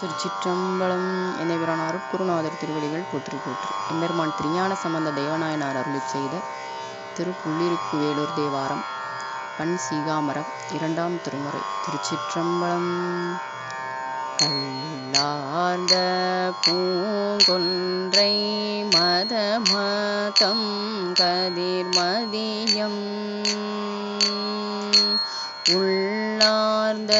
திருச்சிற்றம்பலம் என்னைபிரான் அருட்குருநாதர் திருவடிகள் போற்றி போற்றி. எம்பெருமான் திருஞான சம்பந்த தேவநாயனார் அருளி செய்த திருப்புள்ளிருக்கு வேலூர் தேவாரம் பண் சீகாமரம் இரண்டாம் திருமுறை திருச்சிற்றம்பலம். கல்லார்ந்த பூங்கொன்றை மதமதம் கதிர்மதியம் உள்ளார்ந்த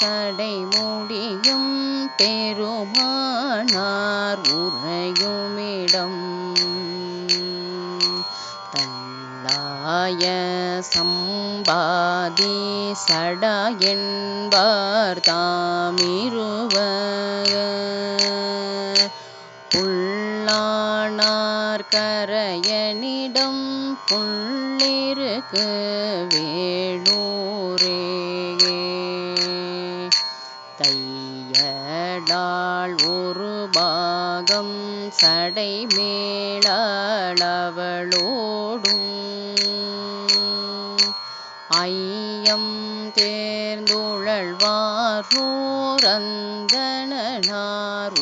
சடைமுடியும் பெருமானார் உறையுமிடம். தள்ளாய சம்பாதி சட என்பார் தாமிருவ. உள்ளார் புல்லானார் கரையனிடம் புள்ளிருக்கு வேளூரே தையடாள் ஒரு பாகம் சடை மேளவளோடும் ஐயம் தேர்ந்துழல்வாரோர் அந்தணனார்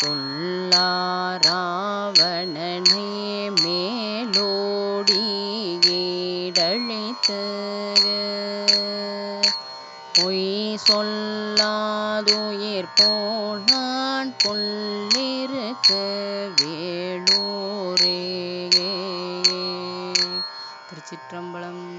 சொல்லாராவணனே மேலோடி ஏடழித்து பொய் சொல்லாதுயிர் போனான் புல்லிருக்கு வேலூரே. திருச்சிற்றம்பலம்